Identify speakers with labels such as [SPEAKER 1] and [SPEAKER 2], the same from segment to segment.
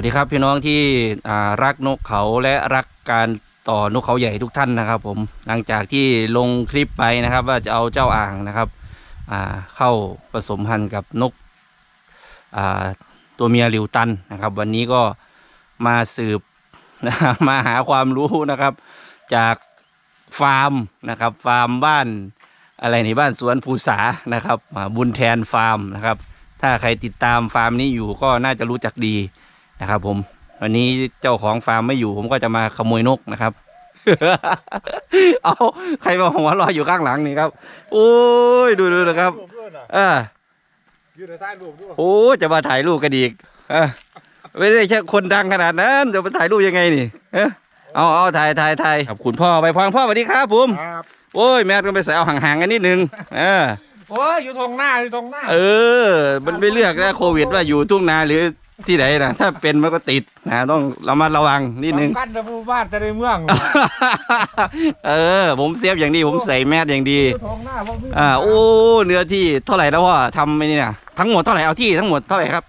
[SPEAKER 1] วัสดีครับพี่น้องที่รักนกเขาและรักการต่อนกเขาใหญ่ทุกท่านนะครับ ผมหลังจากที่ลงคลิปไปนะครับ ว่าจะเอาเจ้าอ่างนะครับเข้าผสมพันธุ์กับนกตัวเมียลิวตันนะครับ วันนี้ก็มาสืบนะมาหาความรู้นะครับ จากฟาร์มนะครับฟาร์มบ้านอะไรในบ้านสวนภูษานะครับบุญแทนฟาร์มนะครับ ถ้าใครติดตามฟาร์มนี้อยู่ก็น่าจะรู้จักดี นะครับผมวันนี้เจ้าของฟาร์มไม่อยู่ผมก็จะมาขโมยนกนะครับ เอาใครมาหัวเรออยู่ข้างหลังนี่ครับ โอ้ยดูดูนะครับ
[SPEAKER 2] รูปด้วยนะ
[SPEAKER 1] เออ
[SPEAKER 2] ยืนในใต้รูปด้วย
[SPEAKER 1] โอ้จะมาถ่ายรูปกันอีกเออไม่ได้ใช่คนดังขนาดนั้นจะมาถ่ายรูปยังไงนี่เออเอาเอาถ่ายถ่ายถ่ายครับคุณพ่อไปพองพ่อสวัสดีครับผม
[SPEAKER 2] ครับ
[SPEAKER 1] โอ้ยแม่ก็ไปใส่เอาห่างๆกันนิดนึงเออ
[SPEAKER 2] โอ้ยอยู่ตรงหน้าอยู่ตรงหน้า
[SPEAKER 1] เออ มันไม่เลือกนะโควิดว่าอยู่ทุ่งนาหรือ ที่ไหนนะถ้าเป็นมันก็ติดนะต้องระมัดระวังนิดนึง
[SPEAKER 2] สำคัญแต่ผู้บ้านจะได้เมือง
[SPEAKER 1] เออ ผมเซฟอย่างดีผมใส่แมสอย่างดี
[SPEAKER 2] อยู่ตรงหน้าพวกนี้
[SPEAKER 1] อ่าโอ้เนื้อที่เท่าไหร่แล้วพ่อทำไปเนี่ยทั้งหมดเท่าไหร่เอาที่ทั้งหมดเท่าไหร่ครับ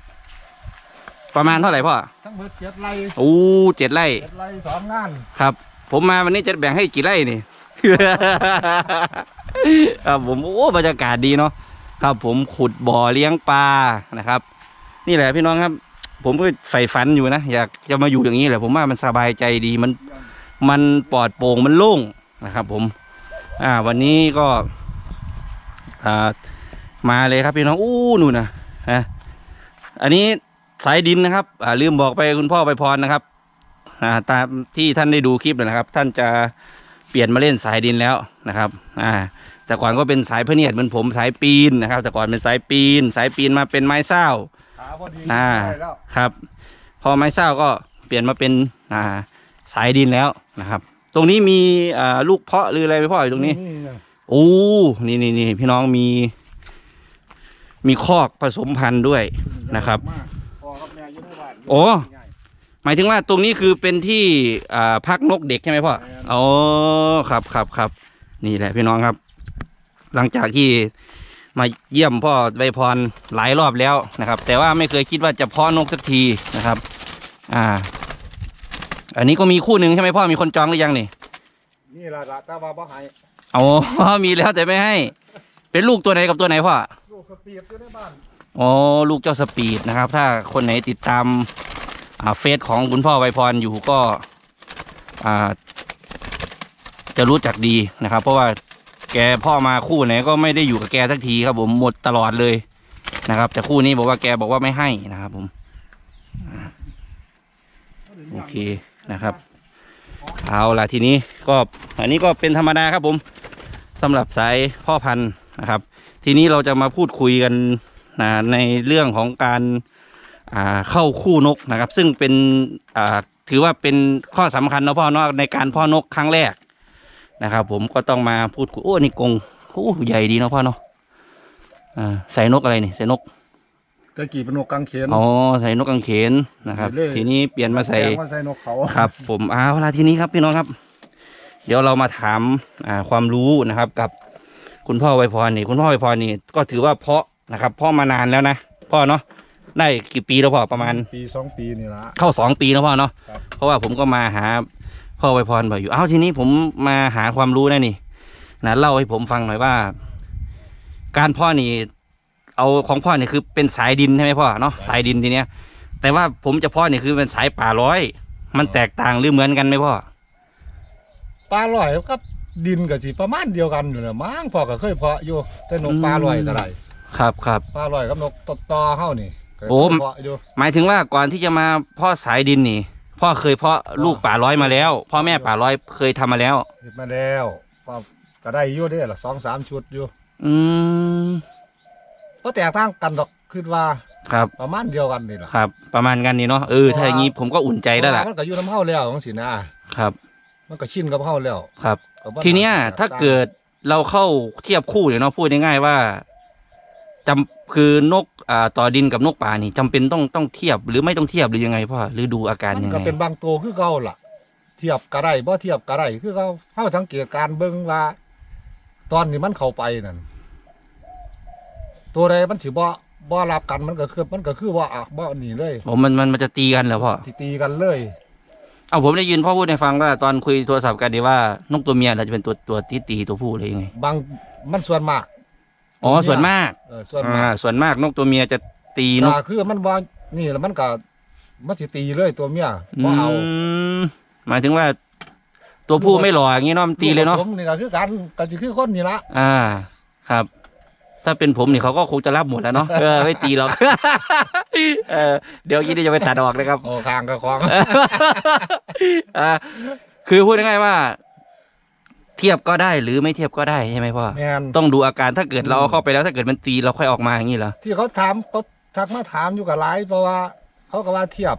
[SPEAKER 1] ประมาณเท่าไหร่พ่อ
[SPEAKER 2] ทั้งหมดเจ็ดไร่
[SPEAKER 1] โอ้เจ็ดไร่
[SPEAKER 2] เจ็ดไร่สองงาน
[SPEAKER 1] ครับ ผมมาวันนี้จะแบ่งให้กี่ไร่นี่ครับผมโอ้บรรยากาศดีเนาะครับผมขุดบ่อเลี้ยงปลานะครับ นี่แหละพี่น้องครับ ผมก็ใฝ่ฝันอยู่นะอยากจะมาอยู่อย่างนี้แหละผมว่ามันสบายใจดีมันมันปลอดโปร่งมันโล่งนะครับ ผม อ่า วันนี้ก็อ่ามาเลยครับพี่น้องอู้นู่นนะฮะอันนี้สายดินนะครับ อ่าลืมบอกไปคุณพ่อไปพรนะครับ อ่าตามที่ท่านได้ดูคลิปนะครับ ท่านจะเปลี่ยนมาเล่นสายดินแล้วนะครับ อ่า แต่ก่อนก็เป็นสายพเนียดเหมือนผมสายปีนนะครับ แต่ก่อนเป็นสายปีน สายปีนมาเป็นไม้เศร้า
[SPEAKER 2] ขาพอดี
[SPEAKER 1] อ่า
[SPEAKER 2] ได้แล้ว
[SPEAKER 1] ครับ พอไม้เศร้าก็เปลี่ยนมาเป็นอ่าสายดินแล้วนะครับ ตรงนี้มีอ่าลูกเพาะหรืออะไรไหมพ่ออยู่ตรงนี้
[SPEAKER 2] นี่นะ
[SPEAKER 1] โอ้นี่นี่นี่พี่น้องมี มีคอกผสมพันธุ์ด้วย นะครับ
[SPEAKER 2] มากพ่อกับแม่อยู่ในบ้าน
[SPEAKER 1] โอ้ หมายถึงว่าตรงนี้คือเป็นที่อ่าพักนกเด็กใช่ไหมพ่ออ๋อครับครับครับนี่แหละพี่น้องครับ หลังจากที่ มาเยี่ยมพ่อใบพรหลายรอบแล้วนะครับ แต่ว่าไม่เคยคิดว่าจะเพาะนกสักทีนะครับ อ่า อันนี้ก็มีคู่หนึ่งใช่ไหมพ่อมีคนจองหรือยังนี่
[SPEAKER 2] นี่ล่ะล่ะแต่ว่าบ่ให้
[SPEAKER 1] อ๋อมีแล้วแต่ไม่ให้ เป็นลูกตัวไหนกับตัวไหนพ่อ
[SPEAKER 2] ลูกสปีดอยู่ในบ้าน
[SPEAKER 1] อ๋อลูกเจ้าสปีดนะครับ ถ้าคนไหนติดตามอ่าเฟซของคุณพ่อไวยพรอยู่ก็อ่าจะรู้จักดีนะครับ เพราะว่า แกพ่อมาคู่ไหนก็ไม่ได้อยู่กับแกสักทีครับผมหมดตลอดเลยนะครับ แต่คู่นี้บอกว่าแกบอกว่าไม่ให้นะครับผมโอเคนะครับ เอาล่ะทีนี้ก็อันนี้ก็เป็นธรรมดาครับผมสำหรับสายพ่อพันธุ์นะครับ ทีนี้เราจะมาพูดคุยกันนะในเรื่องของการเข้าคู่นกนะครับ ซึ่งเป็นถือว่าเป็นข้อสำคัญนะพ่อนาะในการพ่อนกครั้งแรก นะครับ ผมก็ต้องมาพูดคุยโอ้นี่กรงโอ้ใหญ่ดีเนาะพ่อเนาะอ่าใส่นกอะไรนี่ใส่นก
[SPEAKER 2] ตะกี้เป็นนกกางเขน
[SPEAKER 1] อ๋อใส่นกกังเขนนะครับ
[SPEAKER 2] เลย
[SPEAKER 1] ทีนี้เปลี่ยนมาใส่
[SPEAKER 2] แปลงมาใส่นกเขา
[SPEAKER 1] ครับ ผมเอาเวลาทีนี้ครับพี่น้องครับ เดี๋ยวเรามาถามอ่าความรู้นะครับ กับคุณพ่อไวยพรนี่ คุณพ่อไวยพรนี่ก็ถือว่าเพาะนะครับเพาะมานานแล้วนะพ่อเนาะได้กี่ปีแล้วพ่อประมาณ
[SPEAKER 2] ปีสองปีนี่ละ
[SPEAKER 1] เข้าสองปีแล้วพ่อเนาะ
[SPEAKER 2] ครับ
[SPEAKER 1] เพราะว่าผมก็มาหา พ่อไวยพรบ่อยอยู่ เอ้าทีนี้ผมมาหาความรู้นะนี่นะเล่าให้ผมฟังหน่อยว่า การเพ่อนี่ เอาของพ่อเนี่ยคือเป็นสายดินใช่ไหมพ่อเนาะสายดินทีเนี้ย แต่ว่าผมจะเพ่อเนี่ยคือเป็นสายป่าร้อย มันแตกต่างหรือเหมือนกันไหมพ่อ
[SPEAKER 2] ปลาลอยกับดินก็สิประมาณเดียวกันอยู่แหละมั้งพ่อก็เคยเพาะอยู่แต่นก
[SPEAKER 1] อืม
[SPEAKER 2] ปลาลอยก็ได้
[SPEAKER 1] ครับครับ
[SPEAKER 2] ปลาลอยกับนกตอตอเฮานี่ก็
[SPEAKER 1] โอ้
[SPEAKER 2] เคยเพาะอยู่
[SPEAKER 1] หมายถึงว่าก่อนที่จะมาเพ่อสายดินนี่ พ่อเคยเพาะลูกป่าร้อยมาแล้ว พ่อแม่ป่าร้อยเคยทำมาแล้ว
[SPEAKER 2] เฮ็ดมาแล้วก็ก็ได้อยู่เด้ละสองสามชุดอยู่
[SPEAKER 1] อืม
[SPEAKER 2] ก็แตกต่างกันดอกคิดว่า
[SPEAKER 1] ครับ
[SPEAKER 2] ประมาณเดียวกันนี่ล่ะ
[SPEAKER 1] ครับ ประมาณกันนี่เนาะเออถ้าอย่างนี้ผมก็อุ่นใจแล้วล่ะ
[SPEAKER 2] เพราะว่ามันก็อยู่น้ำเฮาแล้วจังซี่นะครับ มันก็ชินกับเฮาแล้ว
[SPEAKER 1] ครับ
[SPEAKER 2] ก็บ่
[SPEAKER 1] ทีเนี้ย
[SPEAKER 2] แตก
[SPEAKER 1] ถ้า
[SPEAKER 2] ต่ง
[SPEAKER 1] เกิดเราเข้าเทียบคู่เนี่ยเนาะพูดง่ายๆว่า จำคือนกอ่าต่อดินกับนกป่านี่จำเป็นต้องต้องเทียบหรือไม่ต้องเทียบหรือยังไงพ่อหรือดูอาการ
[SPEAKER 2] มัน
[SPEAKER 1] ยัง
[SPEAKER 2] ก็
[SPEAKER 1] ไง
[SPEAKER 2] เป็นบางตัวคือเก่าล่ะ เทียบกะไรบ่เทียบกะไรคือเก่าเฮาสังเกตการเบิ่งว่า ตอนนี้มันเข้าไปนั่นตัวใดมันสิบ่บ่รับกันมันก็คือ มันก็คือว่าอะบ่หนีเลย
[SPEAKER 1] ผมมันมันมันจะตีกันเหรอพ่อ
[SPEAKER 2] ที่ตีกันเลย
[SPEAKER 1] เอาผมได้ยินพ่อพูดให้ฟังว่าตอนคุยโทรศัพท์กันดีว่านกตัวเมียเราจะเป็นตัวตัวที่ตีตัวผู้เลยยังไง
[SPEAKER 2] บางมันส่วนมาก
[SPEAKER 1] อ๋อส่วนมาก
[SPEAKER 2] เออส่วน
[SPEAKER 1] อ่ามา
[SPEAKER 2] ก
[SPEAKER 1] ส่วนมากนกตัวเมียจะตีนก
[SPEAKER 2] ก็คือมันว่านี่แล้วมันก็มันสิตีเลยตัวเมียบ่เอา
[SPEAKER 1] มหมายถึงว่า ตัวผู้ไม่หล่ออย่างงี้เนาะมันตีเลยเนาะ
[SPEAKER 2] ผมนี่ก็คือกันก็สิคือคนนี่ละ
[SPEAKER 1] อ่า ครับ ถ้าเป็นผมนี่เขาก็คงจะรับหมดแล้วเนาะเออไม่ตีหรอก เออเดี๋ยวยี่นี่จะไปตัดออกนะครับ
[SPEAKER 2] โอ้คางก็คอง
[SPEAKER 1] อ่าคือพูดง่ายๆว่า เทียบก็ได้หรือไม่เทียบก็ได้ใช่ไหมพ่อ
[SPEAKER 2] แม่น
[SPEAKER 1] ต้องดูอาการถ้าเกิดเราเอาเข้าไปแล้วถ้าเกิดมันตีเราค่อยออกมาอย่างนี้เหรอ
[SPEAKER 2] ที่เขาถามเขาทักมาถามอยู่กับหลายเพราะว่า เขาก็ว่าเทียบ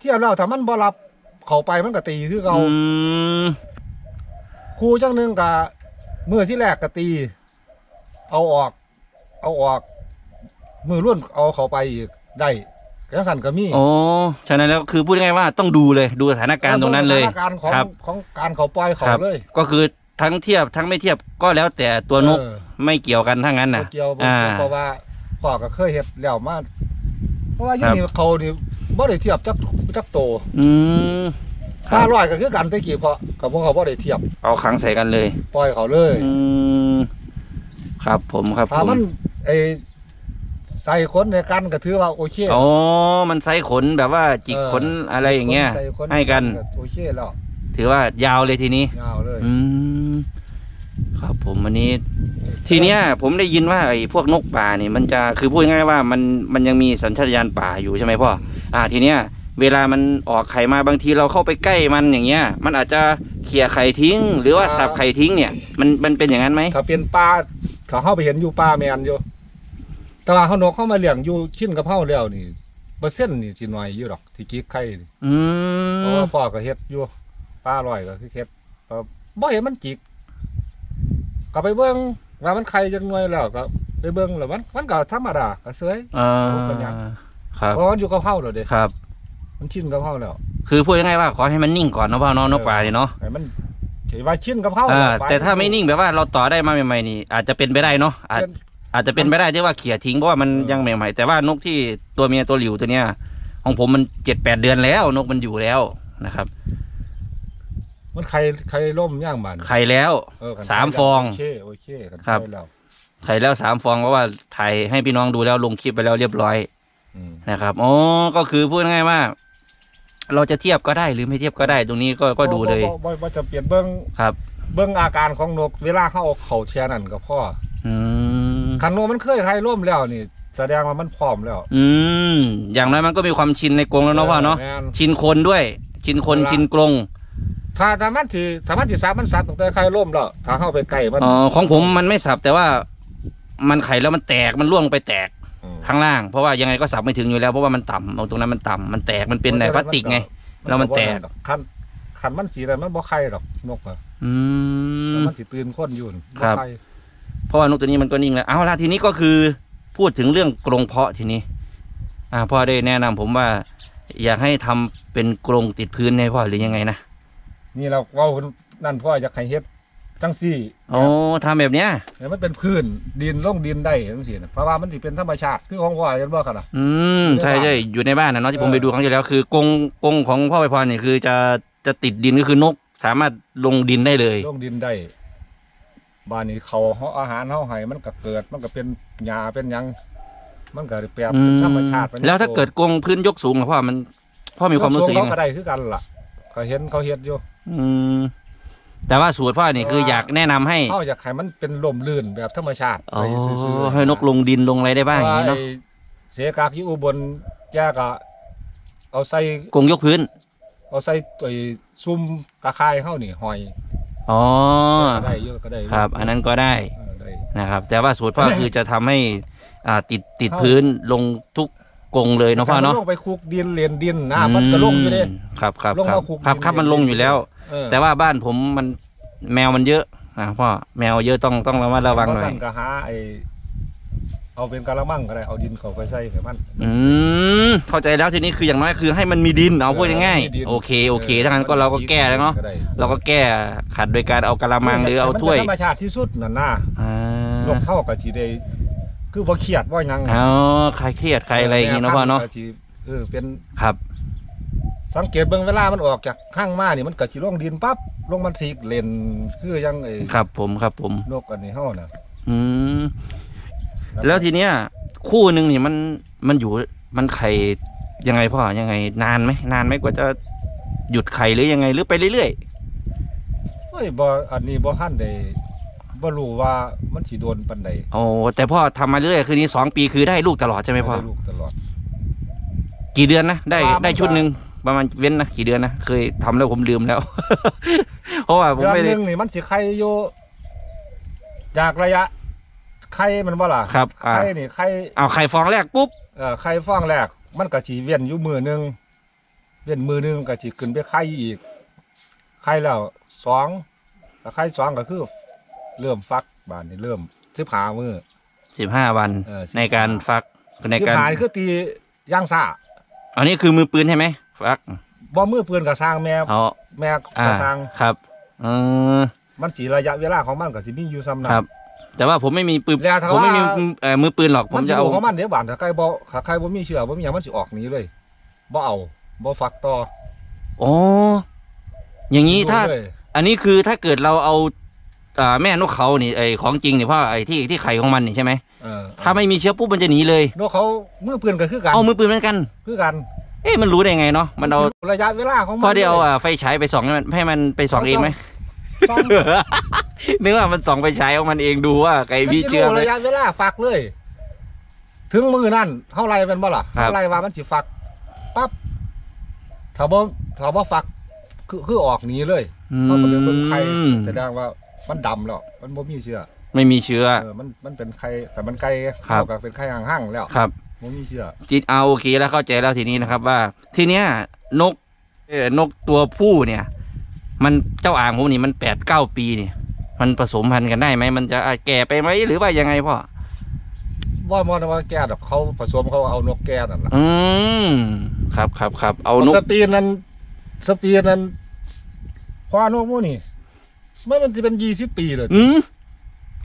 [SPEAKER 2] เทียบแล้วถ้ามันบ่รับเข้าไปมันก็ตีคือเขา
[SPEAKER 1] อืม
[SPEAKER 2] ครูจังหนึงก็มือที่แรกก็ตี เอาออก เอาออก มือรุ่นเอาเข้าไปอีกได้ จังสันก็มี
[SPEAKER 1] โอ้ฉะนั้นแล้วคือพูดง่ายๆว่าต้องดูเลยดูสถานการณ์ตรงนั้นเลย
[SPEAKER 2] สถานการณ์ของ
[SPEAKER 1] ครับ
[SPEAKER 2] ของการเขาปล่อยเขา
[SPEAKER 1] ครับ
[SPEAKER 2] เลย
[SPEAKER 1] ก็คือทั้งเทียบทั้งไม่เทียบก็แล้วแต่ตัวนก
[SPEAKER 2] เออ
[SPEAKER 1] ไม่เกี่ยวกันทั้งนั้น
[SPEAKER 2] บ่
[SPEAKER 1] นะ
[SPEAKER 2] เกี่ยวบ่
[SPEAKER 1] อ่า
[SPEAKER 2] เพราะว่าพ่อก็เคยเฮ็ดแล้วมาเพราะว่าอยู่
[SPEAKER 1] ครับ
[SPEAKER 2] นี่เขานี่บ่ได้เทียบจักจักโต
[SPEAKER 1] อืมค
[SPEAKER 2] ห้า
[SPEAKER 1] รับ
[SPEAKER 2] ร้อยก็คือกันตะกี้เพราะกับพวกเขาบ่ได้เทียบ
[SPEAKER 1] เอาขังใส่กันเลย
[SPEAKER 2] ปล่อยเขาเลย
[SPEAKER 1] อืมครับผมครับผ
[SPEAKER 2] ถ้ามมันไอ้ ใส่คนในกันก็ถือว่าโอเค
[SPEAKER 1] อ๋อมันไซส์ขนแบบว่าจิกขนอะไรอย่างเงี้ย
[SPEAKER 2] ใส่คน
[SPEAKER 1] ให้กัน
[SPEAKER 2] โอเคแล้ว
[SPEAKER 1] ถือว่ายาวเลยทีนี้
[SPEAKER 2] ยาวเลย
[SPEAKER 1] อืมครับผมวันนี้ ทีเนี้ย ผมได้ยินว่าไอ้พวกนกป่านี่มันจะคือพูดง่ายๆว่ามันมันยังมีสัญชาตญาณป่าอยู่ใช่ไหมพ่ออ่า ทีเนี้ย เวลามันออกไข่มาบางทีเราเข้าไปใกล้มันอย่างเงี้ย มันอาจจะเขี่ยไข่ทิ้ง หรือว่าสับไข่ทิ้งเนี่ย มันมันเป็นอย่างนั้นไหม
[SPEAKER 2] ถ้าเป็นปลาถ้าเฮาไปเห็นอยู่ปลาแมนอยู่ แต่ว่าเฮานกเข้ามาเลี้ยงอยู่ชิ้นกับเฮาแล้วนี่เปอร์เซ็นต์นี่สิน้อยอยู่ดอกที่กิกไข่นี่
[SPEAKER 1] อื
[SPEAKER 2] เพราะ
[SPEAKER 1] ม
[SPEAKER 2] ว่าพ่อก็เฮ็ดอยู่ปลาลอยก็คือเฮ็ดก็บ่เห็นมันจิกก็ไปเบิ่งว่ามันไข่จังหน่วยแล้วก็ไปเบิ่งแล้วมันมันก็ธรรมดาก็เสย
[SPEAKER 1] อ่า
[SPEAKER 2] เป็นหยัง
[SPEAKER 1] ครับ
[SPEAKER 2] เพราะมันอยู่กับเฮาแล้วเด้
[SPEAKER 1] ครับ
[SPEAKER 2] มันชินกับเฮาแล้ว
[SPEAKER 1] คือพูดง่ายๆว่าขอให้มันนิ่งก่อนเนาะพ่อเนาะนกป่าเนี่ยเนาะ
[SPEAKER 2] ให้มันถือว่าชินกับเฮา
[SPEAKER 1] อ่า
[SPEAKER 2] ล้วป
[SPEAKER 1] แต่ถ้าไม่นิ่งแบบว่าเราต่อได้มาใหม่ๆนี่อาจจะเป็นไปได้เนาะอาจ
[SPEAKER 2] เป็น
[SPEAKER 1] อาจจะเป็นไปได้ที่ว่าเขี่ยทิ้งเพราะว่ามัน
[SPEAKER 2] เออ
[SPEAKER 1] ยังใหม่ๆแต่ว่านกที่ตัวเมียตัวหลิวตัวเนี้ย ของผมมันเจ็ดแปดเดือนแล้ว นกมันอยู่แล้วนะครับ
[SPEAKER 2] มันไข่ไข่ล่มย่างมัน
[SPEAKER 1] ไข่แล้ว
[SPEAKER 2] เออกัน
[SPEAKER 1] สามฟอง
[SPEAKER 2] โอเคโอเคกัน
[SPEAKER 1] ครับ
[SPEAKER 2] ไข่แล้ว
[SPEAKER 1] ไข่แล้วสามฟองเพราะว่าถ่ายให้พี่น้องดูแล้วลงคลิปไปแล้วเรียบร้อย
[SPEAKER 2] อืม
[SPEAKER 1] นะครับอ๋อก็คือพูดง่ายๆว่า เราจะเทียบก็ได้หรือไม่เทียบก็ได้ตรงนี้ก็ก็ดูเลย
[SPEAKER 2] บ่บ่บ่บ่จะเปลี่ยนเบิ่ง
[SPEAKER 1] ครับ
[SPEAKER 2] เบิ่งอาการของนก เวลาเขาเอาเข้าแช่นั่นก็พอ
[SPEAKER 1] อืม
[SPEAKER 2] คันนกมันเคยไข่ล่มแล้วนี่ แสดงว่ามันพร้อมแล้ว
[SPEAKER 1] อืม อย่างน้อยมันก็มีความชินในกรงแล้วเนาะพ่อเนาะ
[SPEAKER 2] แม่น
[SPEAKER 1] ชินคนด้วย ชินคน
[SPEAKER 2] เอาละ
[SPEAKER 1] ชินกรง
[SPEAKER 2] ถ้าถ้ามันสิถ้ามันสิซับมันซับตั้งแต่ไข่ล่มแล้ว ถ้าเข้าไปใกล้มัน
[SPEAKER 1] อ๋อของผมมันไม่สับแต่ว่า มันไข่แล้วมันแตกมันร่วงไปแตก
[SPEAKER 2] ม
[SPEAKER 1] ข้างล่างเพราะว่ายังไงก็สับไม่ถึงอยู่แล้วเพราะว่ามันต่ำเอาตรงนั้นมันต่ำมันแตกมันเป็นไหนพลาสติกไง แล้วมันแตก
[SPEAKER 2] คันคันมันสีอะไรมันบ่ไข่ดอกนกอะ
[SPEAKER 1] อืม
[SPEAKER 2] มันสิตื่นคนอยู่น่
[SPEAKER 1] ครับ
[SPEAKER 2] ไข่
[SPEAKER 1] เพราะว่านกตัวนี้มันก็นิ่งแล้วเอาละทีนี้ก็คือพูดถึงเรื่องกรงเพาะทีนี้ อ่าพ่อได้แนะนำผมว่า อยากให้ทำเป็นกรงติดพื้นให้พ่อหรือยังไงนะ
[SPEAKER 2] นี่เราเว้านั่นพ่ออยากให้เฮ็ดจังซี่
[SPEAKER 1] โอ้ทำแบบเนี้ย
[SPEAKER 2] ให้มันเป็นพื้นดินลงดินได้จังซี่นะเพราะว่ามันสิเป็นธรรมชาติคือของพ่อเห็นบ่คั่นน่ะ
[SPEAKER 1] อืมใช่
[SPEAKER 2] ในบ้าน
[SPEAKER 1] ใช่อยู่ในบ้านนะเนาะที่ผม
[SPEAKER 2] เออ
[SPEAKER 1] ไปดูครั้งที่แล้วคือกรงกรงของพ่อไปพรเนี่ยคือจะจะติดดินก็คือนก สามารถลงดินได้เลย
[SPEAKER 2] ลงดินได้ บ้านนี้เขาเฮาอาหารเฮาให้มันก็เกิดมันก็เป็นหญ้าเป็นหยัง มันก็แปล
[SPEAKER 1] อื
[SPEAKER 2] เป็น
[SPEAKER 1] ม
[SPEAKER 2] ธรรมชาติมัน
[SPEAKER 1] แล้วถ้าเกิดกรงพื้นยกสูงล่ะพ่อมันพ่อมีความรู้สึก
[SPEAKER 2] เขา
[SPEAKER 1] ยังไง
[SPEAKER 2] ก็ได้คือกันล่ะก็เห็นเขาเฮ็ดอยู่
[SPEAKER 1] อืมแต่ว่าสูตรพ่อนี่คืออยากแนะนำให้
[SPEAKER 2] เฮาอยากให้มันเป็นลมลื่นแบบธรรมชาติ
[SPEAKER 1] อ๋อ
[SPEAKER 2] ไปซื่อๆ
[SPEAKER 1] ให้นกลงดินลงอะไรได้บ้างอย่างนี้เนาะ
[SPEAKER 2] ไอ้เสกากอยู่อุบลแยกอะเอาใส่
[SPEAKER 1] กรงยกพื้น
[SPEAKER 2] เอาใส่ตัวซุ่มตะไคร้เฮานี่หอย
[SPEAKER 1] อ๋อ
[SPEAKER 2] ก็ได้เยอะก็ได้
[SPEAKER 1] ครับ อันนั้นก็ได้
[SPEAKER 2] เออได้
[SPEAKER 1] นะครับ แต่ว่าสูตรพ่อคือจะทำให้อ่าติดติดพื้นลงทุกกรงเลยเนาะพ่อเนาะ
[SPEAKER 2] ถ้มัลงไปคุกดินเลียนดินนะมันก็ลงอยู่เด้
[SPEAKER 1] มครับครับ
[SPEAKER 2] ลง
[SPEAKER 1] ครั
[SPEAKER 2] มา
[SPEAKER 1] บ
[SPEAKER 2] คุก
[SPEAKER 1] ครับ
[SPEAKER 2] ดิน
[SPEAKER 1] ครับมันลงอยู่แล้ว
[SPEAKER 2] เออ
[SPEAKER 1] แต่ว่าบ้านผมมันแมวมันเยอะอ่าพ่อแมวเยอะต้องต้องระมัดระวังหน่อย
[SPEAKER 2] สั่นก็หาไอ้ เอาเป็นกะละมังก็ได้เอาดินเข้าไปใส่ให้มัน
[SPEAKER 1] อืมเข้าใจแล้วทีนี้คืออย่างน้อยคือให้มันมีดินเอาพูดง่าย
[SPEAKER 2] มีดิน
[SPEAKER 1] ๆโอเคโอเคถ้างั้นก็เราก็แก้แล้วเนาะ
[SPEAKER 2] ก็ได้
[SPEAKER 1] เราก็แก้ขัดโดยการเอากระมังหรือเอาถ้วย
[SPEAKER 2] มันป็นธรรมชาติที่สุดนั่นน่ะ
[SPEAKER 1] อ่า
[SPEAKER 2] นกเข้าก็สิได้คือบ่เครียดบ่หยัง
[SPEAKER 1] อ๋อใครเครียดใครอะไรอย่างงี้เนาะพ่อเนาะ
[SPEAKER 2] แม่พัธุ์ก็สิเออเป็น
[SPEAKER 1] ครับ
[SPEAKER 2] สังเกตเบิ่งเวลามันออกจากข้างมานี่มันก็สิลงดินปั๊บลงมันสิเล่นคือยังไอ้
[SPEAKER 1] ครับผมครับผม
[SPEAKER 2] นกอันนี้เฮาน่ะ
[SPEAKER 1] อืม แล้วทีเนี้ย คู่หนึ่งนี่มันมันอยู่มันไข่ยังไงพ่อยังไง นานไหมนานไหมกว่าจะหยุดไข่หรือยังไงหรือไปเรื่อย
[SPEAKER 2] เฮ้ยบ่อันนี้บ่ทันได้บ่รู้ว่ามันสิโดนปานใด
[SPEAKER 1] ๆโอ้แต่พ่อทำมาเรื่อยคือนี้สองปีคือได้ลูกตลอดใช่ไหมพ่อ
[SPEAKER 2] ด้ลูกตลอด
[SPEAKER 1] กี่เดือนนะได้
[SPEAKER 2] ว่ามัน
[SPEAKER 1] ได้ชุดหนึ่งประมาณเว้นนะกี่เดือนนะเคยทำแล้วผมลืมแล้ว เพราะว่าผม
[SPEAKER 2] เดือน
[SPEAKER 1] ไม่
[SPEAKER 2] ห
[SPEAKER 1] ได้
[SPEAKER 2] นึงนี่มันสิไข่อยู่จากระยะ ไข่มันบ่ล่ะ
[SPEAKER 1] ครับอ่า
[SPEAKER 2] ไข่นี่ไข่
[SPEAKER 1] เอาไข่ฟองแรกปุ๊บ
[SPEAKER 2] เอ่อไข่ฟองแรก มันก็สิเวียนอยู่มือหนึงเวียนมือหนึงก็สิขึ้นไปไข่อีก ไข่แล้วสองแล้วไข่สองก็คือ เริ่มฟักบานนี่เริ่ม15มื้อ
[SPEAKER 1] สิบห้าวัน
[SPEAKER 2] เออ15
[SPEAKER 1] ในการฟักในการ
[SPEAKER 2] 15นี่คือตีย่างซ่า
[SPEAKER 1] อันนี้คือมือปืนใช่ไหมฟัก
[SPEAKER 2] บ่มือปืนก็สร้างแม่
[SPEAKER 1] เอา
[SPEAKER 2] แม่
[SPEAKER 1] อ่า
[SPEAKER 2] ก็สร้าง
[SPEAKER 1] ครับเออ
[SPEAKER 2] มันสิระยะเวลาของมันก็สิมีอยู่ซ้ำนั้น
[SPEAKER 1] ครับ แต่ว่าผมไม่มีปืน
[SPEAKER 2] แล้วถ้า
[SPEAKER 1] ผมไม่มี
[SPEAKER 2] ว่า
[SPEAKER 1] เอ่อมือปืนหรอกผ
[SPEAKER 2] มั
[SPEAKER 1] ม
[SPEAKER 2] นสิ
[SPEAKER 1] จะเอา
[SPEAKER 2] รู้ของมันเดี๋ยวบานถ้าใครบ่ถ้าใครบ่มีเชื่อบ่มีหยังมันสิออกหนี้เลยบ่เอาบ่ฟักต่อ
[SPEAKER 1] โอ้อย่างนี้ถ้า
[SPEAKER 2] รู้เลย
[SPEAKER 1] อันนี้คือถ้าเกิดเราเอาอ่าแม่นกเขานี่ไอของจริงนี่เพราะไอที่ที่ไข่ของมันนี่ใช่ไหม
[SPEAKER 2] เออ
[SPEAKER 1] ถ้าไม่มีเชื้อปุ๊บมันจะหนีเลย
[SPEAKER 2] นกเขามือปืนก็คือกัน
[SPEAKER 1] เอามือปืนเหมือนกัน
[SPEAKER 2] คือกัน
[SPEAKER 1] เอ๊ะมันรู้ได้ไงเนาะมันเอา
[SPEAKER 2] สิรู้ระยะเวลาของมัน
[SPEAKER 1] พอได้เอาอ่าไฟฉายไปส่องให้มันให้มันไปส่องเองไหม
[SPEAKER 2] ต้อง
[SPEAKER 1] นึกว่ามันส่องไฟฉายของมันเองดูว่าไก่มี
[SPEAKER 2] มันสิ
[SPEAKER 1] เชื้อ
[SPEAKER 2] รู้
[SPEAKER 1] ไหม
[SPEAKER 2] ระยะเวลาฟักเลย ถึงมือนั่นเท่าไรเป็นบ่ล่ะ
[SPEAKER 1] ครับ
[SPEAKER 2] เท่าไรว่ามันสิฟักปั๊บถ้าบ่ถ้าบ่ฟัก คือคือออกหนีเลย
[SPEAKER 1] อื
[SPEAKER 2] เพราะมันเป็นไข่
[SPEAKER 1] ม
[SPEAKER 2] แสดงว่ามันดำแล้ว มันบ่มีเชื้อ
[SPEAKER 1] ไม่มีเชื้อ
[SPEAKER 2] เออมันมันเป็นไข่แต่มันไก่
[SPEAKER 1] ครับ
[SPEAKER 2] เท่ากับเป็นไข่ห่างๆแล้ว
[SPEAKER 1] ครับ
[SPEAKER 2] บ่มีเชื้อ
[SPEAKER 1] จิตเอาโอเคแล้วเข้าใจแล้วทีนี้นะครับว่า ทีเนี้ยนกเอ่อนกตัวผู้เนี่ย มันเจ้าอ่างผมนี่มันแปดเก้าปีเนี่ย มันผสมพันธุ์กันได้ไหมมันจะอะแก่ไปไหมหรือว่ายังไงพ่อ
[SPEAKER 2] ว่ามอนว่าแก้ดอกเขาผสมเขาเอานกแก้นั่นล่ะ
[SPEAKER 1] อืมครับครับครับเอานก
[SPEAKER 2] สปีดนั้นสปีดนั้นควานกหมูนี่มันมันสิเป็น20ปีเลย
[SPEAKER 1] อืม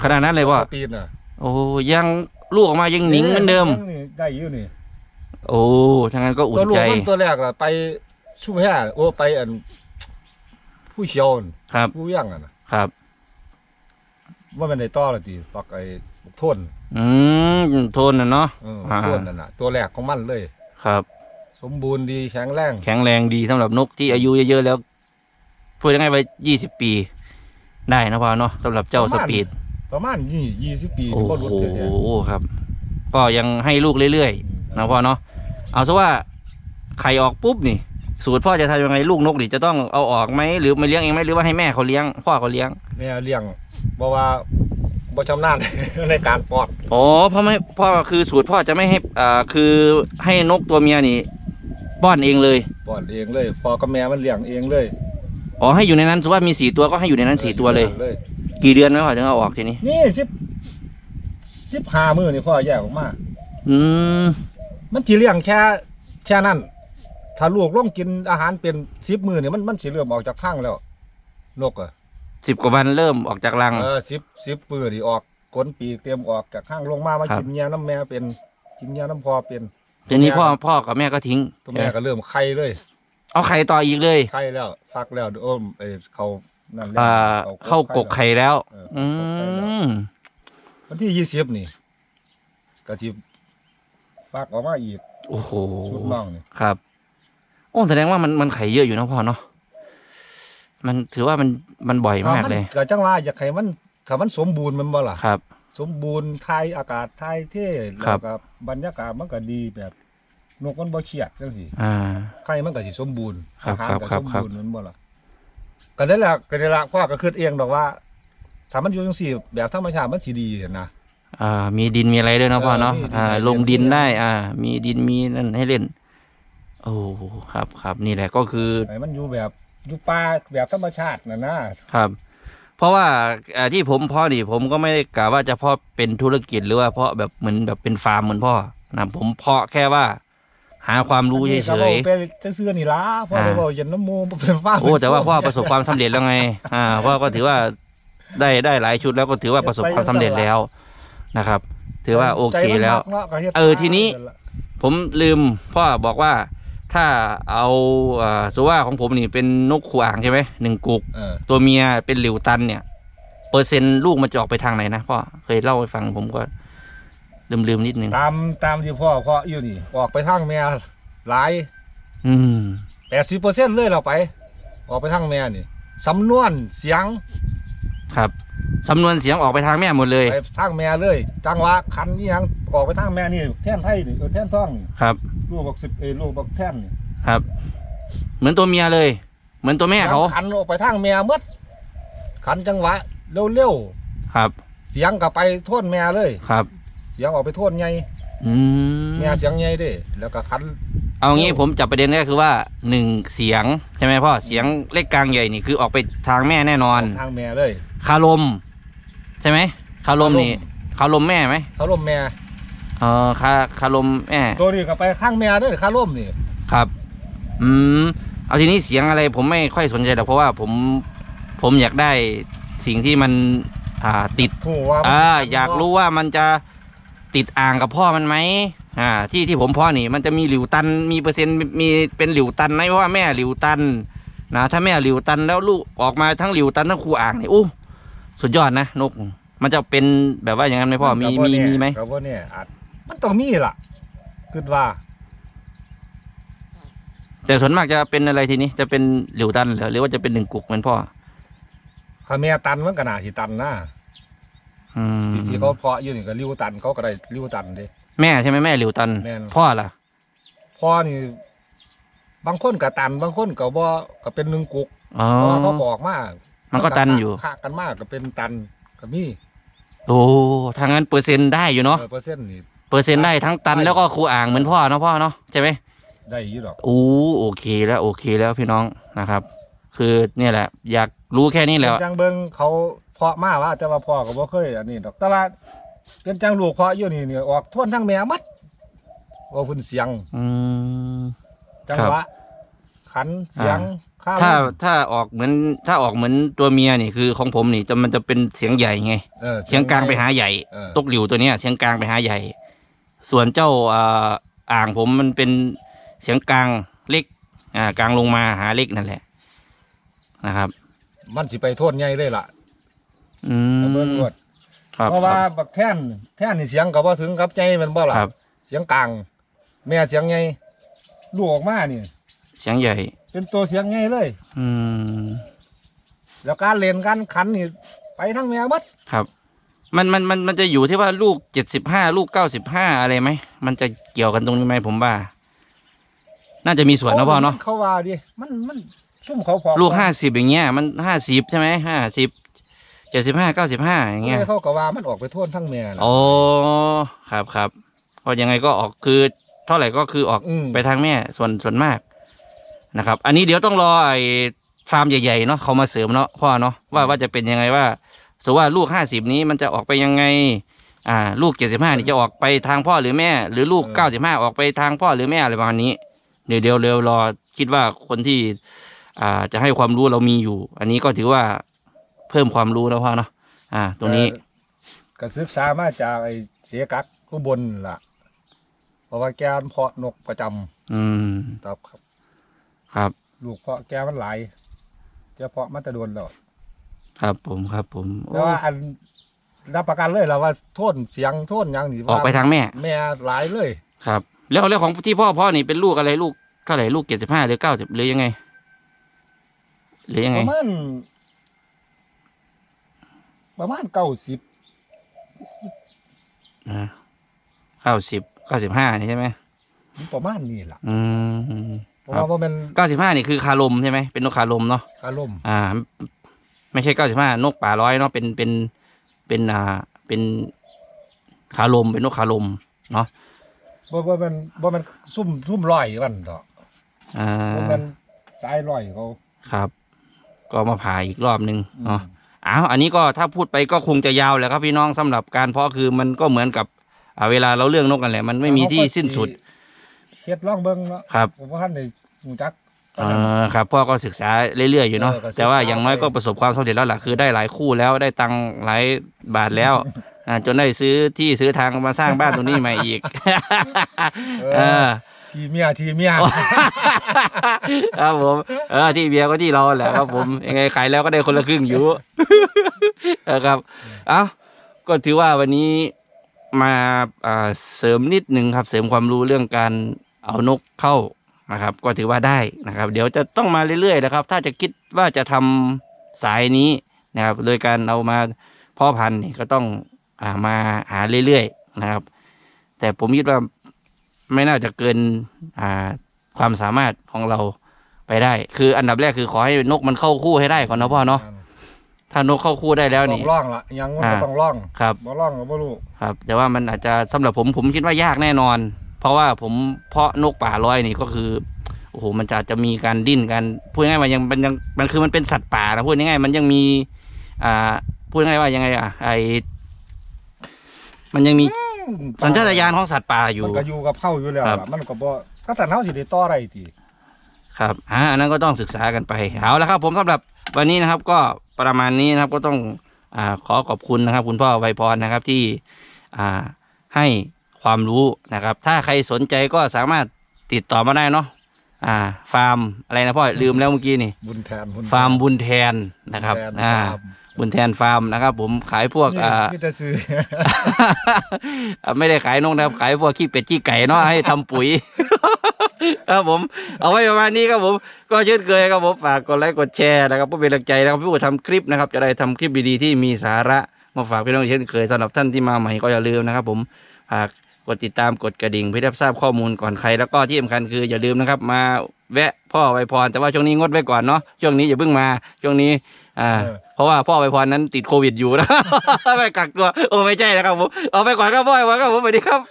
[SPEAKER 1] ขนาดนั้นเลยพ่อ
[SPEAKER 2] สปีดน่ะ
[SPEAKER 1] โอ้ยังลูกออกมายังหนิงเหมือนเดิม
[SPEAKER 2] นี่ได้อยู่นี่
[SPEAKER 1] โอ้ทั้งนั้นก็อุ่
[SPEAKER 2] ตัวนลูก
[SPEAKER 1] ใจ
[SPEAKER 2] มันตัวแรกล่ะไปชุ่มแห่โอ้ไปอันผู้เขียวนั่น
[SPEAKER 1] ครับ
[SPEAKER 2] ผู้ย่างอะนะครับ ว่ามันได้ต่อละติปักไอ้บักโทน
[SPEAKER 1] อืมโทนนะเนาะ
[SPEAKER 2] เออ
[SPEAKER 1] อ่า
[SPEAKER 2] โทนนั่นน่ะตัวแรกของมันเลย
[SPEAKER 1] ครับ
[SPEAKER 2] สมบูรณ์ดีแข็งแรง
[SPEAKER 1] แข็งแรงดีสำหรับนกที่อายุเยอะๆแล้วพูดยังไงไปยี่สิบปี ได้นะพ่อเนาะสำหรับเจ้าสปีด
[SPEAKER 2] ประมาณนี่20ปี
[SPEAKER 1] โอ้
[SPEAKER 2] นี่บ่หลุด
[SPEAKER 1] โห
[SPEAKER 2] เทื่อเดียว
[SPEAKER 1] ครับ ก็ยังให้ลูกเรื่อยๆนะพ่อเนาะเอาซะว่าไข่ออกปุ๊บนี่ สูตรพ่อจะทำยังไงลูกนกนี่จะต้องเอาออกไหมหรือมาเลี้ยงเองไหมหรือว่าให้แม่เขาเลี้ยง พ่อเขาเลี้ยง
[SPEAKER 2] แม่เลี้ยง บ่ว่าบ่ชำนาญ ในการปอด
[SPEAKER 1] อ๋อเพราะไม่พ่อคือสูตรพ่อจะไม่ให้อ่าคือให้นกตัวเมียนี่ป้อนเองเลย
[SPEAKER 2] ปอดเองเลยพ่อกับแม่มันเลี้ยงเองเลย
[SPEAKER 1] อ๋อให้อยู่ในนั้นสมมติว่ามีสี่ตัวก็ให้อยู่ในนั้นสี่ตัวเลย
[SPEAKER 2] เลย
[SPEAKER 1] กี่เดือนไหมพ่อถึงเอาออกทีนี้
[SPEAKER 2] นี่สิบสิบห้ามือนี่พ่อแยกออกมา
[SPEAKER 1] อืม
[SPEAKER 2] มันสิเลี้ยงแค่แค่นั้นถ้าลูกลงกินอาหารเป็นสิบมือนี่มันมันสิเริ่มออกจากข้างแล้วนกอะ
[SPEAKER 1] สิบกว่าวันเริ่มออกจากรัง
[SPEAKER 2] เออสิบสิบมือนี่ออกขนปีกเตรียมออกจากข้างลงมามา
[SPEAKER 1] ครับ
[SPEAKER 2] กินเงี้ยน้ำแม่เป็นกินเงี้ยน้ำพอเป็น
[SPEAKER 1] ทีนี้พ่อพ่อกับแม่ก็ทิ้ง
[SPEAKER 2] ตัวแม่ก็เริ่มไข่เลย
[SPEAKER 1] เอาไข่ต่ออีกเลย
[SPEAKER 2] ไข่แล้วฟักแล้วโอ้มเอ้ยเขานั่นแล้ว
[SPEAKER 1] อ่าเข้ากกไข่แล้ว
[SPEAKER 2] เออ
[SPEAKER 1] อื
[SPEAKER 2] เข้ากกไข่แล้ว
[SPEAKER 1] ม
[SPEAKER 2] วันที่ยี่สิบนี่ก็สิฟักออกมาอีก
[SPEAKER 1] โอ้โห
[SPEAKER 2] ชุดน้องนี่
[SPEAKER 1] ครับ โอ้แสดงว่ามันมันไข่เยอะอยู่นะพ่อเนาะ มันถือว่ามันมันบ่อยมากเลย
[SPEAKER 2] ก็จังว่าอยากให้มันถ้ามันสมบูรณ์แมันบ่ล่ะ
[SPEAKER 1] ครับ
[SPEAKER 2] สมบูรณ์ทายอากาศทายเท่
[SPEAKER 1] ครั
[SPEAKER 2] แล้
[SPEAKER 1] บ
[SPEAKER 2] วก็บรรยากาศมันก็ดีแบบนกมันบ่เครียดจังซี่
[SPEAKER 1] อ่า
[SPEAKER 2] ไข่มันก็สิสมบูรณ์
[SPEAKER 1] ครับ
[SPEAKER 2] อาหาร
[SPEAKER 1] ครับ
[SPEAKER 2] ก็
[SPEAKER 1] ครั
[SPEAKER 2] ส
[SPEAKER 1] บ
[SPEAKER 2] ม
[SPEAKER 1] ครับ
[SPEAKER 2] บูรณ์แมันบ่ล่ะก็ได้ละก็ได้ละพ่อก็คิดเองดอกว่าถ้ามันอยู่จังซี่ แบบธรรมชาติมันสิดีนะ
[SPEAKER 1] อ่า มีดินมีอะไรด้วยนะพ่อเนาะ
[SPEAKER 2] เออมีดิน
[SPEAKER 1] อ่า
[SPEAKER 2] มี
[SPEAKER 1] ลงดิน
[SPEAKER 2] ดิน
[SPEAKER 1] ได้ อ่า มีดินมีนั่นให้เล่น โอ้ครับครับนี่แหละก็คือ
[SPEAKER 2] ให้มันอยู่แบบ อยู่ป่าแบบธรรมชาติน่ะนะครับ
[SPEAKER 1] เพราะว่าอ่าที่ผมเพ่อนี่ผมก็ไม่ได้กะว่าจะเพ่อเป็นธุรกิจหรือว่าเพาะแบบเหมือนแบบเป็นฟาร์มเหมือนพ่อนะผมเพาะแค่ว่า หาความรู้เฉ
[SPEAKER 2] อันนี้ก็
[SPEAKER 1] ย
[SPEAKER 2] ว้าไปซื่อๆนี่ล่ะพ่อ
[SPEAKER 1] อ่า
[SPEAKER 2] ได้เว้าเย็นน้ำมูกบ่เป็นฟ้า
[SPEAKER 1] ๆโอ้แต่ว่าพ่อประสบความสำเร็จแล้วไง อ่าพ่อก็ถือว่าได้ได้หลายชุดแล้วก็ถือว่าประสบความสำเร็จแล้วนะครับ ถือว่าโอเค
[SPEAKER 2] ใจมัน
[SPEAKER 1] แล้ว
[SPEAKER 2] มักนาะก็ฮ็ด
[SPEAKER 1] เออทีนี้ ผมลืมพ่อบอกว่า ถ้าเอาเอ่อสมมุติว่าของผมนี่เป็นนกขู่อ่างใช่ไหมหนึ่งกุก
[SPEAKER 2] เออ
[SPEAKER 1] ตัวเมียเป็นหลิวตันเนี่ย เปอร์เซ็นต์ลูกมันจะออกไปทางไหนนะพ่อเคยเล่าให้ฟังผมก็ลืมลืมๆนิดนึง
[SPEAKER 2] ตามตามที่พ่อเพาะอยู่นี่ ออกไปทางแม่หลาย
[SPEAKER 1] อืม
[SPEAKER 2] แปดสิบเปอร์เซ็นต์เลยเราไป ออกไปทางแม่นี่สำนวนเสียง
[SPEAKER 1] ครับสำนวนเสียงออกไปทางแม่หมดเลย
[SPEAKER 2] ไปทางแม่เลย จังหวะคันนี่ยังออกไปทางแม่นี่แท่นไทยนี่เออแท่นท่องนี่
[SPEAKER 1] ครับ
[SPEAKER 2] ลูกบอกสิบเอยลูกบอกแท่นนี่
[SPEAKER 1] ครับ เหมือนตัวเมียเลย เหมือนตัวแม่เขา
[SPEAKER 2] คันออกไปทางแม่หมดคันจังหวะเร็ว
[SPEAKER 1] ครับ
[SPEAKER 2] ๆเสียงก็ไปโทษแม่เลย
[SPEAKER 1] ครับ
[SPEAKER 2] เสียงออกไปโทษไง
[SPEAKER 1] อืม
[SPEAKER 2] แม่เสียงไงเด้แล้วก็คัน
[SPEAKER 1] เอางี้ผมจับประเด็นก็คือว่าหนึ่งเสียงใช่ไหมพ่อเสียงเล็กกลางใหญ่นี่คือออกไปทางแม่แน่นอน
[SPEAKER 2] ทางแม่เลย
[SPEAKER 1] คารม ใช่ไหมคารมนี่คารมแม่ไหม
[SPEAKER 2] เขาล่มแม่
[SPEAKER 1] เออคาคารมแม่
[SPEAKER 2] ตัวนี้ก็ไปข้างแม่เด้อข้าล่มนี่
[SPEAKER 1] ครับ อืมเอาทีนี้เสียงอะไรผมไม่ค่อยสนใจหรอกเพราะว่าผมผมอยากได้สิ่งที่มันอ่าติด
[SPEAKER 2] ถูกว่า
[SPEAKER 1] อ่าอยากรู้ว่ามันจะติดอ่างกับพ่อมันไหมอ่า ที่ที่ผมพ่อนี่ มันจะมีหลิวตันมีเปอร์เซ็นต์มีเป็นหลิวตันไหมเพราะว่าแม่หลิวตันนะถ้าแม่หลิวตันแล้วลูกออกมาทั้งหลิวตันทั้งคูอ่างนี่อู้ สุดยอดนะนก มันจะเป็นแบบว่าอย่างนั้นไหมพ่อมีมีมีไหม
[SPEAKER 2] กับว่าเนี่ยอาจมันต้องมีล่ะคิดว่า
[SPEAKER 1] แต่ส่วนมากจะเป็นอะไรทีนี้ จะเป็นหลิวตันเหรอหรือว่าจะเป็นหนึ่งกุกเหมือนพ่อ
[SPEAKER 2] ถ้าแม่ตันมันก็น่าสิตันนะ
[SPEAKER 1] อืม
[SPEAKER 2] ที่ที่เขาเพาะอยู่นี่ก็ริ้วตันเขาก็ได้ริ้วตันเด้
[SPEAKER 1] แม่ใช่ไหมแม่หลิวตัน
[SPEAKER 2] แม่น
[SPEAKER 1] พ่อล่ะ
[SPEAKER 2] พ่อนี่ บางคนก็ตัน บางคนก็บ่ก็เป็นหนึ่งกุก
[SPEAKER 1] อ๋อ
[SPEAKER 2] เพราะว่าเขาบอกมา
[SPEAKER 1] มันก็ตันอยู่
[SPEAKER 2] ค่ากันมากก็เป็นตันก็มี
[SPEAKER 1] โอ้ทางนั้นเปอร์เซ็นต์ได้อยู่เนาะ
[SPEAKER 2] เออเปอร์เซ็นต์นี่
[SPEAKER 1] เปอร์เซ็นต์ได้ทั้งตันแล้วก็ครูอ่างเหมือนพ่อเนาะพ่อเนาะใช่ไหม
[SPEAKER 2] ได้อยู่ดอก
[SPEAKER 1] โอ้โอเคแล้วโอเคแล้วพี่น้องนะครับ คือเนี่ยแหละ อยากรู้แค่นี้แหละ
[SPEAKER 2] เป็นจังเบิงเขาเพาะมาว่าแต่ว่าพ่อก็บ่เคยอันนี้ดอกแต่ว่าเป็นจังลูกเพาะอยู่นี่เนี่ยออกทวนทั้งแม่มัดว่าเพิ่นเสียง
[SPEAKER 1] อืม
[SPEAKER 2] จัง
[SPEAKER 1] ครับ
[SPEAKER 2] หวะขันเสียง ข้าว
[SPEAKER 1] ถ้าถ้าออกเหมือนถ้าออกเหมือนตัวเมียนี่คือของผมนี่จะมันจะเป็นเสียงใหญ่ไง
[SPEAKER 2] ออ
[SPEAKER 1] เสียงกลางไปหาใหญ่
[SPEAKER 2] เออ
[SPEAKER 1] ตกหลิวตัวเนี้ยเสียงกลางไปหาใหญ่ ส่วนเจ้าอ่าอ่างผมมันเป็นเสียงกลางเล็ก อ่ากลางลงมาหาเล็กนั่นแหละนะครับ
[SPEAKER 2] มันสิไปโทษใหญ่เลยล่ะ
[SPEAKER 1] อื
[SPEAKER 2] เอาเบิ่ง
[SPEAKER 1] ม
[SPEAKER 2] รวด
[SPEAKER 1] ครับ
[SPEAKER 2] เพราะว่าบักแท่นแท่นนี่เสียงก็บ่ถึงกับใจแมันบ่ล่ะ
[SPEAKER 1] ครับ
[SPEAKER 2] เสียงกลาง แม่เสียงใหญ่ลูกออกมานี่
[SPEAKER 1] เสียงใหญ่
[SPEAKER 2] เป็นตัวเสียงใหญ่เลย
[SPEAKER 1] อืม
[SPEAKER 2] แล้วการเล่นการขันนี่ไปทั้งแม่หมด
[SPEAKER 1] ครับ มันมันมันมันจะอยู่ที่ว่าลูกเจ็ดสิบห้าลูกเก้าสิบห้าอะไรไหม มันจะเกี่ยวกันตรงนี้ไหมผมว่า น่าจะมีส่วนนะพ่อเนาะ
[SPEAKER 2] เขาว่าดิมันมันซุ่มเขาพอ
[SPEAKER 1] ลูกห้าสิบอย่างเงี้ย มันห้าสิบใช่ไหมห้าสิบเจ็ดสิบห้าเก้าสิบห้าอย่างเงี้ย
[SPEAKER 2] เขาก็ว่ามันออกไปโทษทั้งแม่ล่ะ
[SPEAKER 1] โอ้ครับครับเพราะยังไงก็ออกคือเท่าไหร่ก็คือออก
[SPEAKER 2] อืม
[SPEAKER 1] ไปทางแม่ส่วนส่วนมาก นะครับ อันนี้เดี๋ยวต้องรอไอ้ฟาร์มใหญ่ๆเนาะเขามาเสริมเนาะพ่อเนาะว่าว่าจะเป็นยังไงว่าสมมติว่าลูกห้าสิบนี้มันจะออกไปยังไงอ่าลูกเจ็ดสิบห้านี่จะออกไปทางพ่อหรือแม่ หรือลูกเก้าสิบห้าออกไปทางพ่อหรือแม่อะไรประมาณนี้ เดี๋ยวเดี๋ยวเร็วรอคิดว่าคนที่อ่าจะให้ความรู้เรามีอยู่ อันนี้ก็ถือว่าเพิ่มความรู้แล้วพ่อเนาะอ่า ตรงนี้
[SPEAKER 2] เอ่อก็ศึกษามาจากไอ้เสียกักอุบลล่ะ เพราะว่าแกมันเพาะนกประจำ
[SPEAKER 1] อืม
[SPEAKER 2] ครับ
[SPEAKER 1] ครับ
[SPEAKER 2] ลูกเพาะแกมันหลายแกเพาะมันจะโดนแล้ว
[SPEAKER 1] ครับผมครับผม
[SPEAKER 2] แต่ว่าอันรับประกันเลยแล้วว่าโทษเสียงโทษหยังนี่
[SPEAKER 1] ออกไปทางแม่
[SPEAKER 2] แม่หลายเลย
[SPEAKER 1] ครับ แล้วแล้วของที่พ่อพ่อนี่เป็นลูกอะไรลูกเท่าไหร่ลูกเจ็ดสิบห้าหรือเก้าสิบหรือยังไงหรือยัง
[SPEAKER 2] ป
[SPEAKER 1] ไง
[SPEAKER 2] ระมาณประมาณเก้าสิบ
[SPEAKER 1] เก้าสิบเก้าสิบห้านี่ใช่ไหม
[SPEAKER 2] ประมาณนี้ล่ะ
[SPEAKER 1] อืม
[SPEAKER 2] เพราะว่าบ่แมัน
[SPEAKER 1] เก้าสิบห้านี่คือคาลมใช่ไหมเป็นนกคาลมเนาะ
[SPEAKER 2] อารมณ์
[SPEAKER 1] อ่า ไม่ใช่เก้าสิบห้านกป่าร้อยเนาะเป็นเป็นเป็นอ่าเป็นคาลมเป็นนกคาลมเนาะ
[SPEAKER 2] บ่บ่แมันบ่แมันซุ่มซุ่มลอยกันดอก
[SPEAKER 1] อ่า
[SPEAKER 2] บ่แมันสายลอยเขา
[SPEAKER 1] ครับ ก็มาผ่าอีกรอบหนึ่งเนาะอ้าวอันนี้ก็ถ้าพูดไปก็คงจะยาวแหละครับพี่น้องสำหรับการเพาะคือมันก็เหมือนกับอ่าเวลาเราเรื่องนกกันแหละ มันไม่มีที่สิ้นสุด
[SPEAKER 2] เฮ็ดลองเบิ่งเนาะ
[SPEAKER 1] ครับ
[SPEAKER 2] ผมว่าท่านได้ รู้จัก
[SPEAKER 1] เออครับพ่อก็ศึกษาเรื่อยๆอยู่เนาะ
[SPEAKER 2] เออก็ศึกษา
[SPEAKER 1] แต่ว่าอย่างน้อยก็ประสบความสำเร็จแล้วล่ะคือได้หลายคู่แล้วได้ตังค์หลายบาทแล้วอ่าจนได้ซื้อที่ซื้อทางมาสร้างบ้านตรงนี้ใหม่อีก
[SPEAKER 2] เอ
[SPEAKER 1] เอ
[SPEAKER 2] อ
[SPEAKER 1] อ
[SPEAKER 2] ทีเมียทีเมีย
[SPEAKER 1] ครับผมเออที่เบียร์ก็ที่เราแหละครับผมยังไงขายแล้วก็ได้คนละครึ่งอยู่นะครับเอ้าก็ถือว่าวันนี้มาอ่าเสริมนิดหนึ่งครับ เสริมความรู้เรื่องการเอานกเข้า นะครับ ก็ถือว่าได้นะครับ เดี๋ยวจะต้องมาเรื่อยๆนะครับ ถ้าจะคิดว่าจะทำสายนี้นะครับ โดยการเอามาเพ่อพันธุ์นี่ก็ต้องอ่ามาหาเรื่อยๆนะครับ แต่ผมคิดว่าไม่น่าจะเกินอ่าความสามารถของเราไปได้ คืออันดับแรกคือขอให้นกมันเข้าคู่ให้ได้ก่อนนะพ่อเนาะถ้านกเข้าคู่ได้แล้ว
[SPEAKER 2] ต้อ
[SPEAKER 1] นี่
[SPEAKER 2] งร่องละยังว่า
[SPEAKER 1] อ่า
[SPEAKER 2] บ่ต้องร่อง
[SPEAKER 1] ครับ
[SPEAKER 2] บ่ร่องก็บ่รู้
[SPEAKER 1] ครับ แต่ว่ามันอาจจะสำหรับผมผมคิดว่ายากแน่นอน เพราะว่าผมเพาะนกป่าลอยนี่ก็คือโอ้โหมันจะอาจจะมีการดิ้นกันพูดง่ายๆว่ายังมันยังมันคือมันเป็นสัตว์ป่านะพูดง่ายๆมันยังมีอ่าพูดง่ายๆว่ายังไงอะไอมันยังมีสัญชาตญาณของสัตว์ป่าอยู่
[SPEAKER 2] มันก็อยู่กับเข้าอยู่แล้ว
[SPEAKER 1] ครับ
[SPEAKER 2] ล่ะมันก็บ่ก็สันเฮาสิได้ต่ออะไรติ
[SPEAKER 1] ครับอ่าอันนั้นก็ต้องศึกษากันไปเอาละครับผมสำหรับวันนี้นะครับก็ประมาณนี้นะครับก็ต้องอ่าขอขอบคุณนะครับ คุณพ่อไวยพรนะครับที่อ่าให้ ความรู้นะครับ ถ้าใครสนใจก็สามารถติดต่อมาได้เนาะอ่า ฟาร์มอะไรนะพ่อลืมแล้วเมื่อกี้นี่
[SPEAKER 2] บุญแทนบุญแทน
[SPEAKER 1] ฟาร์มบุญแทนนะครับ
[SPEAKER 2] บุญแทน
[SPEAKER 1] อ่า
[SPEAKER 2] ฟาร์ม
[SPEAKER 1] บุญแทนฟาร์มนะครับ ผมขายพวก
[SPEAKER 2] นี่
[SPEAKER 1] อ่า
[SPEAKER 2] มีแต่ซื้อ
[SPEAKER 1] อะไม่ได้ขายนกนะครับ ขายพวกขี้เป็ดขี้ไก่เนาะให้ทำปุ๋ย ครับผม เอาไว้ประมาณนี้ครับผม ก็เช่นเคยครับผมฝากกดไลค์กดแชร์นะครับเพื่อเป็นกำลังใจนะครับพี่ผู้ทำคลิปนะครับ จะได้ทำคลิปดีๆที่มีสาระมาฝากพี่น้องเช่นเคยสำหรับท่านที่มาใหม่ก็อย่าลืมนะครับ ผมฝาก กดติดตามกดกระดิ่งเพื่อรับทราบข้อมูลก่อนใครแล้วก็ที่สำคัญคืออย่าลืมนะครับ มาแวะพ่อไวยพรแต่ว่าช่วงนี้งดไว้ก่อนเนาะช่วงนี้อย่าเพิ่งมาช่วงนี้ อ่า
[SPEAKER 2] เออ
[SPEAKER 1] เพราะว่าพ่อไวยพรนั้นติดโควิดอยู่นะ ไม่กักตัวโอ้ไม่ใช่นะครับผมเอาไปก่อนครับพ่อไวยพรครับผมสวัสดีครับ